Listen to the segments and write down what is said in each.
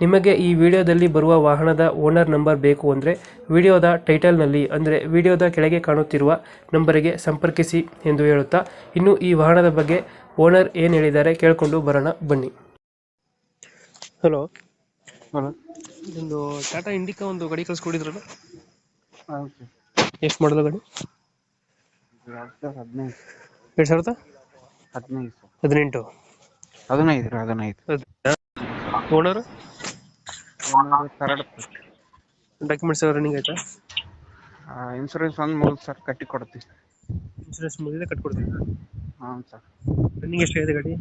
ನಿಮಗೆ ಈ ವಿಡಿಯೋದಲ್ಲಿ ಬರುವ ವಾಹನದ ಓನರ್ ನಂಬರ್ ಬೇಕು ಅಂದರೆ ವಿಡಿಯೋದ ಟೈಟಲ್ನಲ್ಲಿ ಅಂದರೆ ವಿಡಿಯೋದ ಕೆಳಗೆ ಕಾಣುತ್ತಿರುವ ನಂಬರಿಗೆ ಸಂಪರ್ಕಿಸಿ ಎಂದು ಹೇಳುತ್ತಾ ಇನ್ನು ಈ ವಾಹನದ ಬಗ್ಗೆ ಓನರ್ ಏನು ಹೇಳಿದ್ದಾರೆ ಕೇಳಿಕೊಂಡು ಬರೋಣ ಬನ್ನಿ. ಹಲೋ. ಹಲೋ. ಇದೊಂದು ಟಾಟಾ ಇಂಡಿಕಾ ಒಂದು ಗಾಡಿ ಕಳಿಸ್ಕೊಡಿದ್ರಲ್ಲ? ಎಷ್ಟು ಮಾಡಲು ಗಾಡಿ? ಎರಡು ಸಾವಿರ ಹದಿನೈದು. ಎರಡು ಸಾವಿರದ ಹದಿನೈದು. ಹದಿನೆಂಟು. ಹದಿನೈದು ಹದಿನೈದು. ಓನರ್? ಡಾಕ್ಯುಮೆಂಟ್ಸ್ ರನ್ನಿಂಗ್ ಆಯ್ತಾ? ಇನ್ಸೂರೆನ್ಸ್ ಒಂದು ಮೂರು ಸರ್ ಕಟ್ಟಿ ಕೊಡ್ತೀವಿ ಇನ್ಶೂರೆನ್ಸ್ ಮುಗಿದ್ರೆ ಕಟ್ಕೊಡ್ತೀನಿ ಹಾಂ ಸರ್ ರನ್ನಿಂಗ್ ಎಷ್ಟಾಗಿದೆ ಗಾಡಿ?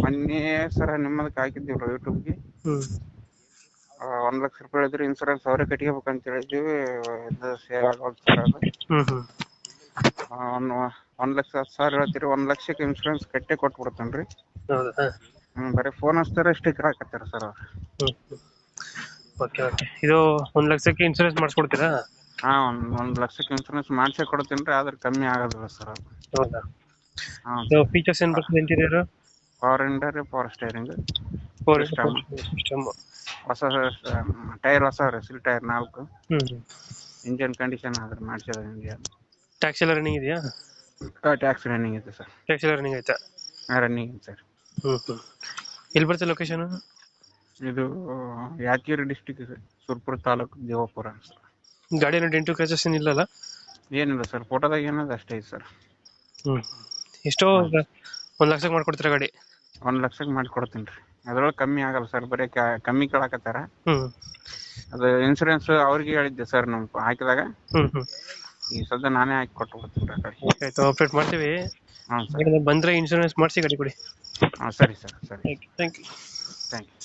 ಮೊನ್ನೆ ಸರ್ ನಿಮ್ಮದಕ್ಕೆ ಹಾಕಿದ್ದೀವಿ ಯೂಟ್ಯೂಬ್ಗೆ. ಒಂದು ಲಕ್ಷ ರೂಪಾಯಿ ಹೇಳಿದ್ರೆ ಇನ್ಸೂರೆನ್ಸ್ ಅವರೇ ಅಂತ ಹೇಳಿದ್ವಿ ಇದು ಸೇವ್ ಆಗೋದು ಸರ್ ಅದು. ಒಂದು ಒಂದು ಲಕ್ಷ ಹತ್ತು ಸಾವಿರ ಹೇಳ್ತೀರಿ ಒಂದು ಲಕ್ಷಕ್ಕೆ ಇನ್ಸೂರೆನ್ಸ್ ಕಟ್ಟೆ ಕೊಟ್ಬಿಡ್ತೇನೆ ರೀ ಹ್ಞೂ ಬರೀ ಫೋನ್ ಹಚ್ತಾರೆ ಸ್ಟಿಕ್ಕರ್ ಹಾಕತ್ತಾರೆ ಸರ್ ಅವ್ರು. ಓಕೆ ಓಕೆ ಇದು ಒಂದು ಲಕ್ಷಕ್ಕೆ ಇನ್ಸೂರೆನ್ಸ್ ಮಾಡಿಸ್ಕೊಡ್ತೀರಾ? ಹಾ ಒಂದ್ ಒಂದ್ ಲಕ್ಷಕ್ಕೆ ಇನ್ಸೂರೆನ್ಸ್ ಮಾಡ್ಸೇ ಕೊಡ್ತೀನಿ ರೀ ಆದ್ರೆ ಕಮ್ಮಿ ಆಗೋದಿಲ್ಲ ಸರ್ ಅದು. ಹೌದಾ? ಹಾಂ. ಫೀಚರ್ಸ್ ಏನು ಬರ್ತದೆ interior power ಇಂಡರ್ power steering four System. System ಹೊಸ ಟೈರ್ ಹೊಸ ರೀ ಸಿಲ್ ಟೈರ್ ನಾಲ್ಕು. ಹ್ಞೂ ಇಂಜಿನ್ ಕಂಡೀಷನ್ ಆದ್ರೆ ಮಾಡ್ಸಿದ್ರೆ ನಿಮಗೆ ಟ್ಯಾಕ್ಸ್ ಎಲ್ಲ ರನ್ನಿಂಗ್ ಇದೆಯಾ? ಟ್ಯಾಕ್ಸ್ ರನ್ನಿಂಗ್ ಇದೆ ಸರ್. ಟ್ಯಾಕ್ಸ್ ಎಲ್ಲ ರನ್ನಿಂಗ್ ಆಯ್ತಾ? Running sir. ಹ್ಞೂ ಹ್ಞೂ ಎಲ್ಲಿ ಬರುತ್ತೆ ಲೊಕೇಶನ್ ಇದು ಯಾದಗಿರಿ ಡಿಸ್ಟಿಕ್ ಸುರ್ಪುರ ತಾಲೂಕು ದೇವಪುರ ಸರ್ ಗಾಡಿ ಏನು ಡೆಂಟು ಕ್ಯಾಚಸ್ ಏನಿಲ್ಲಲ್ಲ ಏನಿಲ್ಲ ಸರ್ ಫೋಟೋದಾಗ ಏನದ ಅಷ್ಟೇ ಐತೆ ಸರ್. ಹ್ಞೂ ಎಷ್ಟೋ ಒಂದು ಲಕ್ಷಕ್ಕೆ ಮಾಡ್ಕೊಡ್ತೀರಾ ಗಾಡಿ? ಒಂದು ಲಕ್ಷಕ್ಕೆ ಮಾಡಿ ಕೊಡ್ತೀನಿ ರೀ. ಅದ್ರೊಳಗೆ ಕಮ್ಮಿ ಆಗಲ್ಲ ಸರ್ ಬರೀ ಕ- ಕಮ್ಮಿ ಕೇಳಾಕತ್ತಾರ. ಹ್ಞೂ ಅದು ಇನ್ಸೂರೆನ್ಸ್ ಅವ್ರಿಗೆ ಹೇಳಿದ್ದೆ ಸರ್ ನಮ್ಮ ಹಾಕಿದಾಗ. ಹ್ಞೂ ಹ್ಞೂ ಈ ಸದ್ಯ ನಾನೇ ಹಾಕಿ ಕೊಟ್ಟು ಬಿಡ್ತೀನಿ ರೀ ಗಾಡಿ. ಆಯ್ತು ಅಪ್ಡೇಟ್ ಮಾಡ್ತೀವಿ. ಹಾಂ ಸರ್. ಬಂದರೆ ಇನ್ಶೂರೆನ್ಸ್ ಮಾಡಿಸಿ ಗಾಡಿ ಕೊಡಿ. ಹಾಂ ಸರಿ ಸರ್ ಸರಿ. Thank you thank you